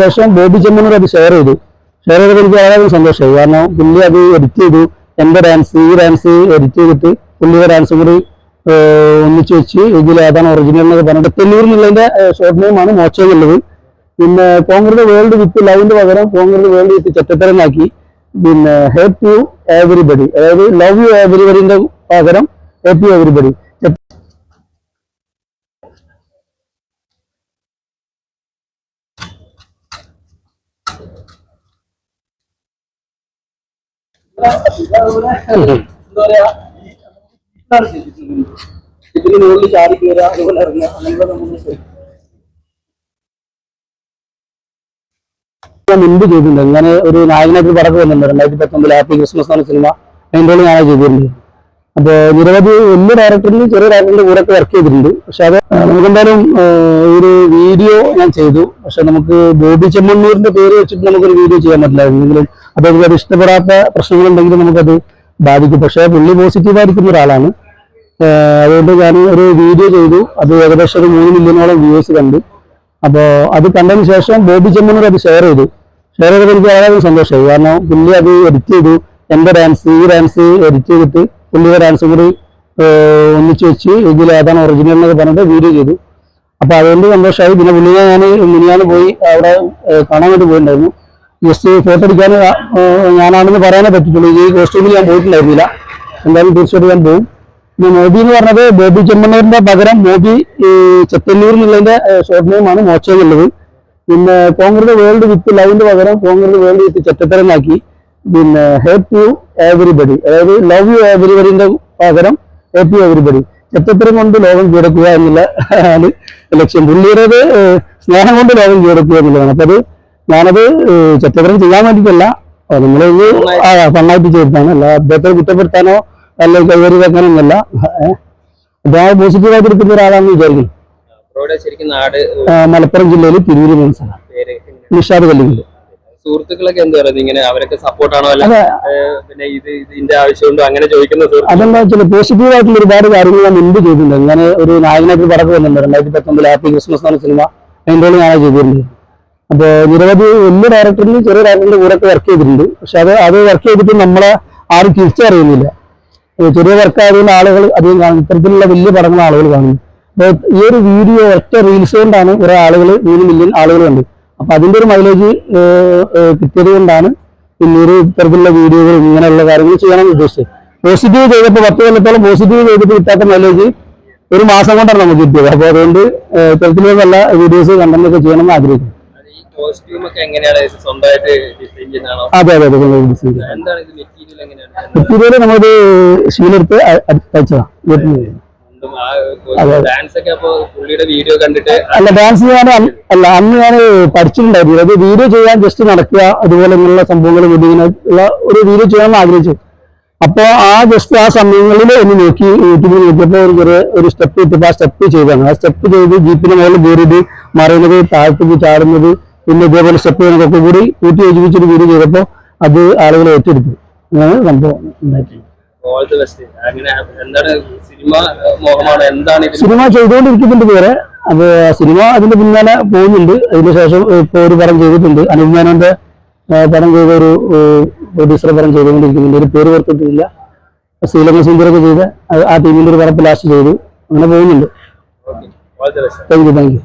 ശേഷം ബോബി ചെമ്മനൂർ അത് ഷെയർ ചെയ്തു. ഷെയർ ചെയ്തപ്പോൾ എനിക്ക് വളരെ സന്തോഷമായി. കാരണം പുള്ളി അത് എഡിറ്റ് ചെയ്തു. എന്റെ ഡാൻസ് ഈ ഡാൻസ് എഡിറ്റ് ചെയ്തിട്ട് പുള്ളിയുടെ ഡാൻസും കൂടി ഒന്നിച്ചു വെച്ച് ഇതിൽ ഏതാണ് ഒറിജിനൽ എന്നൊക്കെ പറഞ്ഞത് എന്നുള്ളതിന്റെ ഷോർട്ട് നെയിമാണ് മോച്ച എന്നുള്ളത്. പിന്നെ കോൺഗ്രസ് വേൾഡ് വിത്ത് ലവിന്റെ പകരം കോൺഗ്രസ് വേൾഡ് വിത്ത് ചെറ്റത്തരനാക്കി പിന്നെ ഹെൽപ് യു എവരിബഡി അതായത് ലവ് യു എവരിബഡിന്റെ പകരം ഹേപ്പ് യു എവരിബഡി ഞാൻ മുൻപ് ചെയ്തിട്ടുണ്ട്. ഇങ്ങനെ ഒരു നായകനായിട്ട് പടക്കം വന്നിട്ടുണ്ട്. രണ്ടായിരത്തി പത്തൊമ്പതിൽ ഹാപ്പി ക്രിസ്മസ് എന്ന സിനിമ ഉള്ളിൽ ഞാനാണ് ചെയ്തിട്ടുണ്ട് അപ്പോൾ നിരവധി വലിയ ഡയറക്ടറിൽ ചെറിയ ഡയറക്ടറിന്റെ കൂടെ ഒക്കെ വർക്ക് ചെയ്തിട്ടുണ്ട്. പക്ഷെ അത് നമുക്ക് നമുക്കെന്തായാലും ഒരു വീഡിയോ ഞാൻ ചെയ്തു. പക്ഷെ നമുക്ക് ബോബി ചെമ്മണ്ണൂരിന്റെ പേര് വെച്ചിട്ട് നമുക്കൊരു വീഡിയോ ചെയ്യാൻ പറ്റില്ല. എന്തെങ്കിലും അദ്ദേഹത്തിന് അത് ഇഷ്ടപ്പെടാത്ത പ്രശ്നങ്ങളുണ്ടെങ്കിൽ നമുക്കത് ബാധിക്കും. പക്ഷേ പുള്ളി പോസിറ്റീവായിരിക്കുന്ന ഒരാളാണ്. അതുകൊണ്ട് ഞാൻ ഒരു വീഡിയോ ചെയ്തു. അത് ഏകദേശം ഒരു മൂന്ന് മില്യണോളം വ്യൂസ് കണ്ടു. അപ്പോൾ അത് കണ്ടതിന് ശേഷം ബോബി ചെമ്മണ്ണൂർ അത് ഷെയർ ചെയ്തു. ഷെയർ ചെയ്തപ്പോൾ എനിക്ക് വളരെ സന്തോഷമായി. കാരണം പുള്ളി അത് എഡിറ്റ് ചെയ്തു. എന്റെ ഡാൻസ് ഈ ഡാൻസ് എഡിറ്റ് ചെയ്തിട്ട് പുള്ളിയുടെ ഡാൻസും കൂടി ഒന്നിച്ചു വെച്ച് ഇതിൽ ഏതാണ് ഒറിജിനൽ എന്നൊക്കെ പറഞ്ഞിട്ട് വീഡിയോ ചെയ്തു. അപ്പൊ അതുകൊണ്ട് സന്തോഷമായി. പിന്നെ പുള്ളിയെ ഞാൻ മിനിയാന്ന് പോയി അവിടെ കാണാൻ വേണ്ടി പോയിട്ടുണ്ടായിരുന്നു. ജസ്റ്റ് ഫോട്ടോ എടുക്കാൻ ഞാനാണെന്ന് പറയാനേ പറ്റത്തുള്ളൂ. ഈ കോസ്റ്റ്യൂമിൽ ഞാൻ പോയിട്ടുണ്ടായിരുന്നില്ല. എന്തായാലും തീർച്ചയായിട്ടും ഞാൻ പോകും പിന്നെ മോബി എന്ന് പറഞ്ഞത് ബോബി ചെമ്മണ്ണൂരിന്റെ പകരം മോബി ചെത്തല്ലൂർ എന്നുള്ളതിന്റെ ഷോർട്ട് നെയിമാണ് മോച്ച എന്നുള്ളത് പിന്നെ കോൺഗ്രസ് വേൾഡ് വിത്ത് ലവിന്റെ പകരം കോൺഗ്രസ് വേൾഡ് വിത്ത് ചെറ്റത്തരനാക്കി. പിന്നെ ഹേപ്പ് യു എവറിബഡി അതായത് ലവ് യു എവറിബഡിന്റെ പകരം ഹേപ്പ് യു എവറിബഡി ചെത്തത്രം കൊണ്ട് ലോകം കീഴടക്കുക എന്നുള്ള ആണ് ലക്ഷ്യം. പുള്ളിയുടേത് സ്നേഹം കൊണ്ട് ലോകം കീഴടക്കുക എന്നുള്ളതാണ്. അപ്പൊ അത് ഞാനത് ചെത്തത്രം ചെയ്യാൻ വേണ്ടിയിട്ടല്ല. നമ്മളത് ഫണ്ണായിട്ട് ചെയ്താണ് അല്ല അദ്ദേഹത്തെ കുറ്റപ്പെടുത്താനോ അല്ല കൈവരി വെക്കാനോ ഒന്നല്ല അദ്ദേഹം പോസിറ്റീവായിട്ട് എടുക്കുന്ന ഒരാളാണെന്ന് വിചാരിക്കുന്നു. മലപ്പുറം ജില്ലയിൽ തിരൂര് മനസ്സിലാണ് നിഷാദ് കല്ലിങ്കൽ സുഹൃത്തുക്കളൊക്കെ എന്ത് പറയുന്നത് ഇങ്ങനെ അവരൊക്കെ സപ്പോർട്ടാണോ അല്ല പിന്നെ ഇത് ഇതിന്റെ ആവശ്യമുണ്ടോ? അങ്ങനെ ചോദിക്കുന്ന അതെന്താ വെച്ചാൽ പോസിറ്റീവ് ആയിട്ടുള്ള ഒരുപാട് കാര്യങ്ങൾ ഞാൻ മുൻപ് ചെയ്തിട്ടുണ്ട്. അങ്ങനെ ഒരു നായകനായിട്ട് പടക്കം വന്നിട്ടുണ്ട്. രണ്ടായിരത്തി പത്തൊമ്പതിൽ ഹാപ്പി ക്രിസ്മസ് എന്ന സിനിമ. ഉള്ളിൽ ഞാനാണ് ചെയ്തിട്ടുണ്ട്. അപ്പോൾ നിരവധി വലിയ ഡയറക്ടറിന് ചെറിയ ഡയറക്ടറിന്റെ കൂടെ ഒക്കെ വർക്ക് ചെയ്തിട്ടുണ്ട്. പക്ഷെ അത് അത് വർക്ക് ചെയ്തിട്ട് നമ്മളെ ആരും തിരിച്ചറിയുന്നില്ല. ചെറിയ വർക്ക് ആയതുകൊണ്ട് ആളുകൾ അധികം കാണും ഇത്തരത്തിലുള്ള വലിയ പടങ്ങൾ ആളുകൾ കാണുന്നു അപ്പോൾ ഈ ഒരു വീഡിയോ ഒറ്റ റീൽസ് കൊണ്ടാണ് കുറെ ആളുകൾ മൂന്ന് മില്യൺ ആളുകൾ കണ്ടു അപ്പൊ അതിന്റെ ഒരു മൈലേജ് കിട്ടിയത് കൊണ്ടാണ് പിന്നീട് ഇത്തരത്തിലുള്ള വീഡിയോകൾ ഇങ്ങനെയുള്ള കാര്യങ്ങൾ ചെയ്യാനാണ് ഉദ്ദേശിച്ചത്. പോസിറ്റീവ് ചെയ്തപ്പോൾ പത്ത് കൊല്ലത്തോളം പോസിറ്റീവ് ചെയ്തിട്ട് കിട്ടാത്ത മൈലേജ് ഒരു മാസം കൊണ്ടാണ് നമുക്ക് കിട്ടിയത്. അപ്പോൾ അതുകൊണ്ട് ഇത്തരത്തിലുള്ള നല്ല വീഡിയോസ് കണ്ടന്റൊക്കെ ചെയ്യണമെന്ന് ആഗ്രഹിക്കുന്നു. അതെ അതെ അതെ മെറ്റീരിയൽ നമ്മളത് ശീലെടുത്ത് തയ്ച്ചതാണ്. അപ്പൊ അല്ല ഡാൻസ് ഞാൻ അല്ല അന്ന് ഞാൻ പഠിച്ചിട്ടുണ്ടായിരുന്നു. അത് വീഡിയോ ചെയ്യാൻ ജസ്റ്റ് നടക്കുക അതുപോലെ ഇങ്ങനെയുള്ള സംഭവങ്ങൾ ഇങ്ങനെ ഉള്ള ഒരു വീഡിയോ ചെയ്യാൻ ആഗ്രഹിച്ചു. അപ്പോൾ ആ ജസ്റ്റ് ആ സമയങ്ങളിൽ ഒന്ന് നോക്കി യൂട്യൂബിൽ നോക്കിയപ്പോൾ ഒരു ചെറിയ ഒരു സ്റ്റെപ്പ് ഇട്ടപ്പോൾ ആ സ്റ്റെപ്പ് ചെയ്താണ് ആ സ്റ്റെപ്പ് ചെയ്ത് ജീപ്പിന് മുകളിൽ കയറിയിട്ട് മറിയുന്നത് താഴത്തേക്ക് ചാടുന്നത് പിന്നെ ഇതേപോലെ സ്റ്റെപ്പ് ചെയ്യുന്നതൊക്കെ കൂടി കൂട്ടി യോജിപ്പിച്ചൊരു വീഡിയോ ചെയ്തപ്പോൾ അത് ആളുകൾ ഏറ്റെടുത്തു. അങ്ങനെ സംഭവം. ഉണ്ടായിട്ടുള്ളത് ഓൾ ദി ബെസ്റ്റ് അങ്ങനെ എന്താണ് സിനിമ മോഹമാണ്? എന്താണ് സിനിമ ചെയ്തുകൊണ്ടിരിക്കുന്നുണ്ട് വേറെ അത് സിനിമ അതിന്റെ പിന്നാലെ പോകുന്നുണ്ട്. അതിനുശേഷം ഇപ്പോൾ ഒരു പടം ചെയ്തിട്ടുണ്ട്. അനിൽ മേനോന്റെ പടം ചെയ്ത ഒരു പ്രൊഡ്യൂസറെ പടം ചെയ്തുകൊണ്ടിരിക്കുന്നുണ്ട്. ഒരു പേര് ഓർത്തിട്ടില്ല. ശ്രീലങ്ക സുന്ദരൊക്കെ ചെയ്ത് ആ- ടീമിന്റെ ഒരു പടം ലാസ്റ്റ് ചെയ്തു. അങ്ങനെ പോകുന്നുണ്ട്. Thank you thank you